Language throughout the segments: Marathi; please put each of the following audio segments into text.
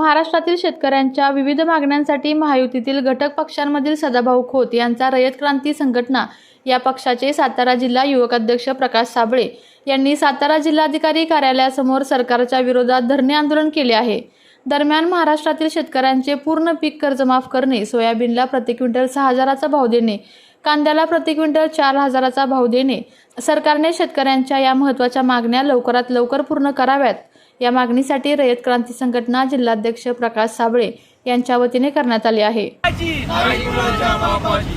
महाराष्ट्रातील शेतकऱ्यांच्या विविध मागण्यांसाठी महायुतीतील घटक पक्षांमधील सदाभाऊ खोत यांचा रयत क्रांती संघटना या पक्षाचे सातारा जिल्हा युवक अध्यक्ष प्रकाश साबळे यांनी सातारा जिल्हाधिकारी कार्यालयासमोर सरकारच्या विरोधात धरणे आंदोलन केले आहे. दरम्यान महाराष्ट्रातील शेतकऱ्यांचे पूर्ण पीक कर्ज माफ करणे सोयाबीनला प्रति क्विंटल सहा हजाराचा भाव देणे कांद्याला प्रति क्विंटल चार हजाराचा भाव देणे सरकारने शेतकऱ्यांच्या या महत्त्वाच्या मागण्या लवकरात लवकर पूर्ण कराव्यात. या मागणीसाठी रयत क्रांती संघटना जिल्हाध्यक्ष प्रकाश साबळे यांच्या वतीने करण्यात आले आहे. बापाची.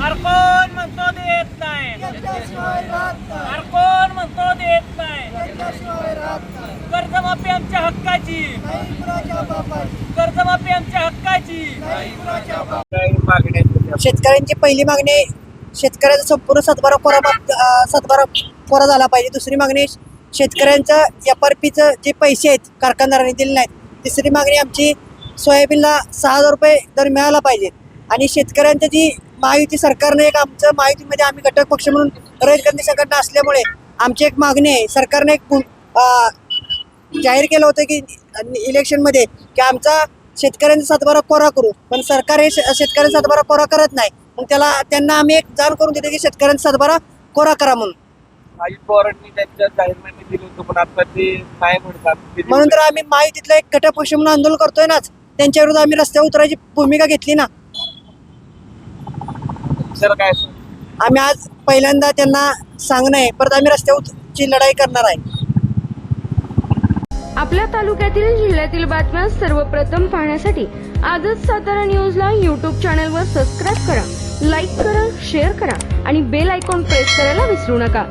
अरे कोण म्हणतो देत नाही. अरे कोण म्हणतो देत नाही. कर्जमाफी आमच्या हक्काची. कर्जमाफी आमच्या हक्काची. शेतकऱ्यांची पहिली मागणी शेतकऱ्याचा संपूर्ण सातबारा कोरा सातबारा कोरा झाला पाहिजे. दुसरी मागणी शेतकऱ्यांचं एफ आर पीचं जे पैसे आहेत कारखानदारांनी दिले नाहीत तिसरी मागणी आमची सोयाबीनला सहा हजार रुपये दर मिळाला पाहिजे. आणि शेतकऱ्यांचं जी महायुती सरकारने एक आमचं महायुतीमध्ये आम्ही घटक पक्ष म्हणून रयत क्रांती संघटना असल्यामुळे आमची एक मागणी आहे. सरकारने एक जाहीर केलं होतं की इलेक्शनमध्ये की आमचा शेतकऱ्यांचा सातबारा कोरा करू. पण सरकार हे शे- शेतकऱ्यांचा सातबारा कोरा करत नाही. मग त्याला त्यांना आम्ही एक जाण करून देतो की शेतकऱ्यांचा सातबारा कोरा करा म्हणून. अजित पवारांनी त्यांच्या जाहीरनामे दिलं होतं पण आता ते नाही म्हणतात म्हणून तर आम्ही महायुतीतला एक घटक पक्ष म्हणून आंदोलन करतोय नाच. त्यांच्या विरुद्ध आम्ही रस्त्यावर उतरायची भूमिका घेतली ना. सर काय आम्ही आज पहिल्यांदा त्यांना सांगणं आहे परत आम्ही रस्त्यावरची लढाई करणार आहे. आपल्या तालुक्यातील जिल्ह्यातील बातम्या सर्वप्रथम पाहण्यासाठी आजच सातारा न्यूजला यूट्यूब चॅनलवर सबस्क्राईब करा लाईक करा शेअर करा आणि बेल आयकॉन प्रेस करायला विसरू नका.